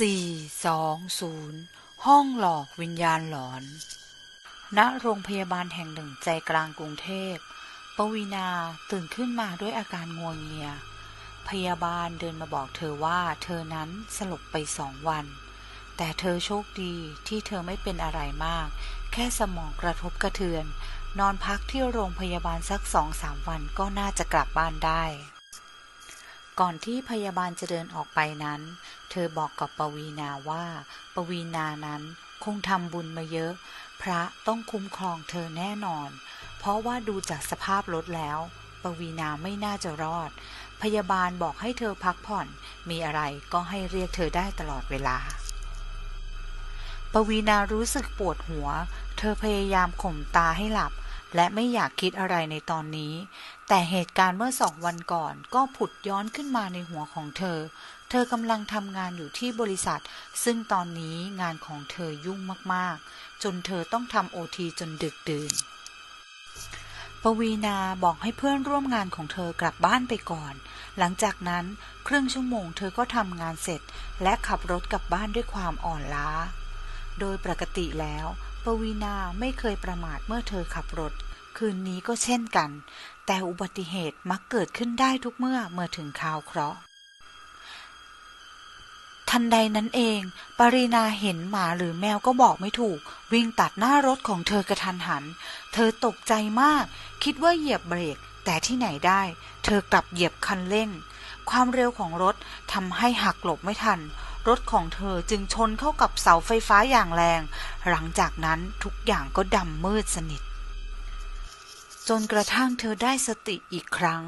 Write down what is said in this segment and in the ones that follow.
420ห้องหลอกวิญญาณหลอน ณ โรงพยาบาลแห่งหนึ่งใจกลางกรุงเทพ ปวีนาตื่นขึ้นมาด้วยอาการงัวงเงีย พยาบาลเดินมาบอกเธอว่าเธอนั้นสลบไปสองวัน แต่เธอโชคดีที่เธอไม่เป็นอะไรมาก แค่สมองกระทบกระเทือน นอนพักที่โรงพยาบาลสักสองสามวันก็น่าจะกลับบ้านได้ ก่อนที่พยาบาลจะเดินออกไปนั้น เธอบอกกับปวีนาว่า ปวีนานั้นคงทำบุญมาเยอะ พระต้องคุ้มครองเธอแน่นอน เพราะว่าดูจากสภาพรถแล้ว ปวีนาไม่น่าจะรอด พยาบาลบอกให้เธอพักผ่อน มีอะไรก็ให้เรียกเธอได้ตลอดเวลา ปวีนารู้สึกปวดหัว เธอพยายามข่มตาให้หลับ และไม่อยากคิดอะไรในตอนนี้ แต่เหตุการณ์เมื่อสองวันก่อนก็ผุดย้อนขึ้นมาในหัวของเธอ เธอกำลังทำงานอยู่ที่บริษัท ซึ่งตอนนี้งานของเธอยุ่งมากๆ จนเธอต้องทำโอทีจนดึกดื่น ปวีนาบอกให้เพื่อนร่วมงานของเธอกลับบ้านไปก่อน หลังจากนั้นครึ่งชั่วโมงเธอก็ทำงานเสร็จ และขับรถกลับบ้านด้วยความอ่อนล้า โดยปกติแล้ว ปวีนาไม่เคยประมาทเมื่อเธอขับรถ คืนนี้ก็เช่นกัน แต่อุบัติเหตุมักเกิดขึ้นได้ทุกเมื่อเมื่อถึงคราวเคราะห์ทันใดนั้นเอง ปรีนาเห็นหมาหรือแมวก็บอกไม่ถูก วิ่งตัดหน้ารถของเธอกระทันหัน เธอตกใจมาก คิดว่าเหยียบเบรก แต่ที่ไหนได้ เธอกลับเหยียบคันเร่ง ความเร็วของรถทำให้หักหลบไม่ทัน รถของเธอจึงชนเข้ากับเสาไฟฟ้าอย่างแรง หลังจากนั้นทุกอย่างก็ดำมืดสนิท จนกระทั่งเธอได้สติอีกครั้ง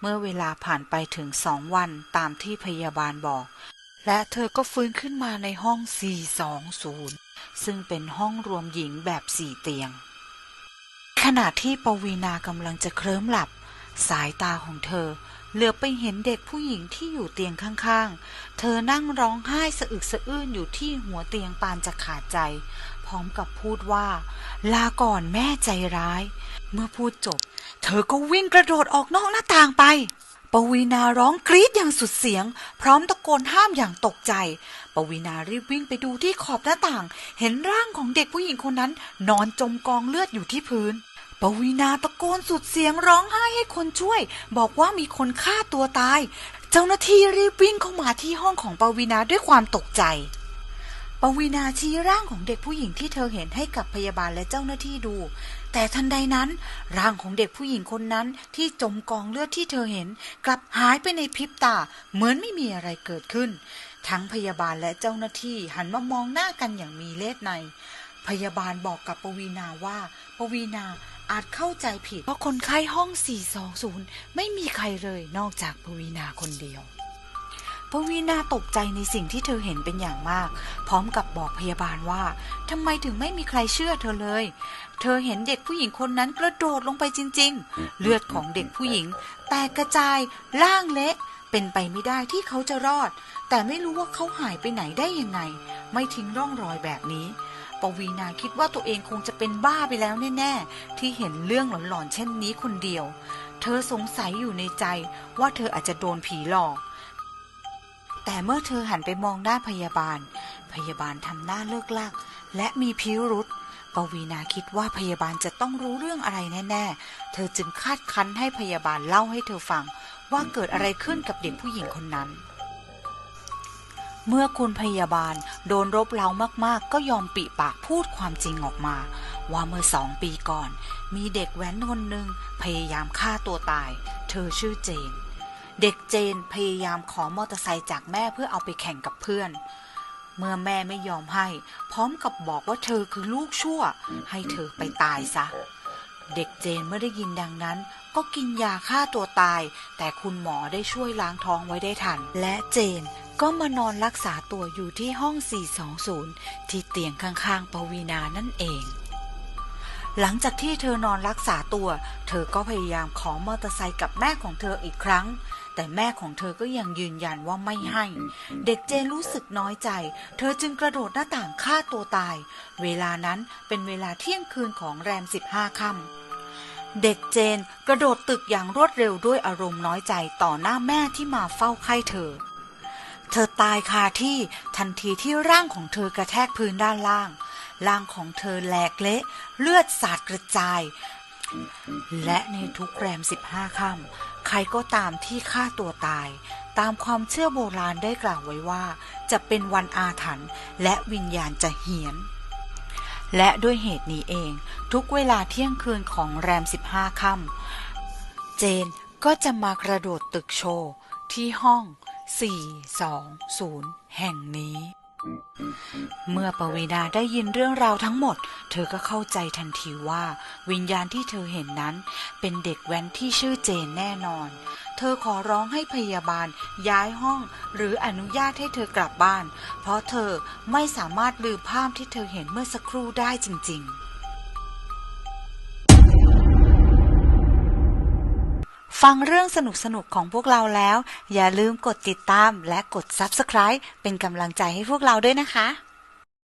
เมื่อเวลาผ่านไปถึงสองวันตามที่พยาบาลบอก และเธอก็ฟื้นขึ้นมาในห้อง 420 ซึ่งเป็นห้องรวมหญิงแบบสี่เตียง ขณะที่ปวีนากำลังจะเคลิ้มหลับ สายตาของเธอ เหลือไปเห็นเด็กผู้หญิงที่อยู่เตียงข้างๆ เธอนั่งร้องไห้สะอึกสะอื้นอยู่ที่หัวเตียงปานจะขาดใจ พร้อมกับพูดว่า ลาก่อนแม่ใจร้าย เมื่อพูดจบ เธอก็วิ่งกระโดดออกนอกหน้าต่างไปปวีนาร้องกรีดอย่างสุดเสียง พร้อมตะโกนห้ามอย่างตกใจ ปวีนารีบวิ่งไปดูที่ขอบหน้าต่าง เห็นร่างของเด็กผู้หญิงคนนั้น นอนจมกองเลือดอยู่ที่พื้น ปวีนาตะโกนสุดเสียงร้องไห้ให้คนช่วย บอกว่ามีคนฆ่าตัวตาย เจ้าหน้าที่รีบวิ่งเข้ามาที่ห้องของปวีนาด้วยความตกใจปวีนาชี้ร่างของเด็กผู้หญิงที่เธอเห็นให้กับพยาบาลและเจ้าหน้าที่ดู แต่ทันใดนั้น ร่างของเด็กผู้หญิงคนนั้นที่จมกองเลือดที่เธอเห็น กลับหายไปในพริบตา เหมือนไม่มีอะไรเกิดขึ้น ทั้งพยาบาลและเจ้าหน้าที่หันมามองหน้ากันอย่างมีเลสใน พยาบาลบอกกับปวีนาว่า ปวีนา อาจเข้าใจผิด เพราะคนไข้ห้อง 420 ไม่มีใครเลยนอกจากปวีนาคนเดียวปวีนาตกใจในสิ่งที่เธอเห็นเป็นอย่างมาก พร้อมกับบอกพยาบาลว่าทำไมถึงไม่มีใครเชื่อเธอเลย เธอเห็นเด็กผู้หญิงคนนั้นกระโดดลงไปจริง ๆ เลือดของเด็กผู้หญิง แตกกระจายล่างเละเป็นไปไม่ได้ที่เขาจะรอด แต่ไม่รู้ว่าเขาหายไปไหนได้ยังไง ไม่ทิ้งร่องรอยแบบนี้ ปวีนาคิดว่าตัวเองคงจะเป็นบ้าไปแล้วแน่ๆ ที่เห็นเรื่องหลอนๆ เช่นนี้คนเดียว เธอสงสัยอยู่ในใจว่าเธออาจจะโดนผีหลอก แต่เมื่อเธอหันไปมองหน้าพยาบาล พยาบาลทำหน้าเลิกลากและมีพิรุษปวีนาคิดว่าพยาบาลจะต้องรู้เรื่องอะไรแน่ๆ เธอจึงคาดคั้นให้พยาบาลเล่าให้เธอฟังว่าเกิดอะไรขึ้นกับเด็กผู้หญิงคนนั้น เมื่อคุณพยาบาลโดนรบเร้ามากๆ ก็ยอมปิปากพูดความจริงออกมา ว่าเมื่อสองปีก่อน มีเด็กแว้นคนหนึ่งพยายามฆ่าตัวตาย เธอชื่อเจน เด็กเจนพยายามขอมอเตอร์ไซค์จากแม่เพื่อเอาไปแข่งกับเพื่อน เมื่อแม่ไม่ยอมให้ พร้อมกับบอกว่าเธอคือลูกชั่ว ให้เธอไปตายซะเด็กเจนเมื่อได้ยินดังนั้น ก็กินยาฆ่าตัวตาย แต่คุณหมอได้ช่วยล้างท้องไว้ได้ทัน และเจน ก็มานอนรักษาตัวอยู่ที่ห้อง 420 ที่เตียงข้างๆปวีนานั่นเอง หลังจากที่เธอนอนรักษาตัว เธอก็พยายามขอมอเตอร์ไซค์กับแม่ของเธออีกครั้ง แต่แม่ของเธอก็ยังยืนยันว่าไม่ให้ เด็กเจนรู้สึกน้อยใจ เธอจึงกระโดดหน้าต่างฆ่าตัวตาย เวลานั้นเป็นเวลาเที่ยงคืนของแรม 15ค่ำเด็กเจนกระโดดตึกอย่างรวดเร็วด้วยอารมณ์น้อยใจต่อหน้าแม่ที่มาเฝ้าไข้เธอ เธอตายคาที่ทันทีที่ร่างของเธอกระแทกพื้นด้านล่าง ร่างของเธอแหลกเละ เลือดสาดกระจาย และในทุกแรมสิบห้าค่ำใครก็ตามที่ฆ่าตัวตาย ตามความเชื่อโบราณได้กล่าวไว้ว่า จะเป็นวันอาถรรพ์และวิญญาณจะเหียน และด้วยเหตุนี้เอง ทุกเวลาเที่ยงคืนของแรมสิบห้าค่ำเจนก็จะมากระโดดตึกโชว์ที่ห้อง 420 แห่งนี้ เมื่อปวีนาได้ยินเรื่องราวทั้งหมด เธอก็เข้าใจทันทีว่า วิญญาณที่เธอเห็นนั้น เป็นเด็กแว้นที่ชื่อเจนแน่นอน เธอขอร้องให้พยาบาลย้ายห้อง หรืออนุญาตให้เธอกลับบ้าน เพราะเธอไม่สามารถลืมภาพที่เธอเห็นเมื่อสักครู่ได้จริง ๆ ฟังเรื่องสนุกๆของพวกเราแล้ว อย่าลืมกดติดตามและกด Subscribe เป็นกำลังใจให้พวกเราด้วยนะคะ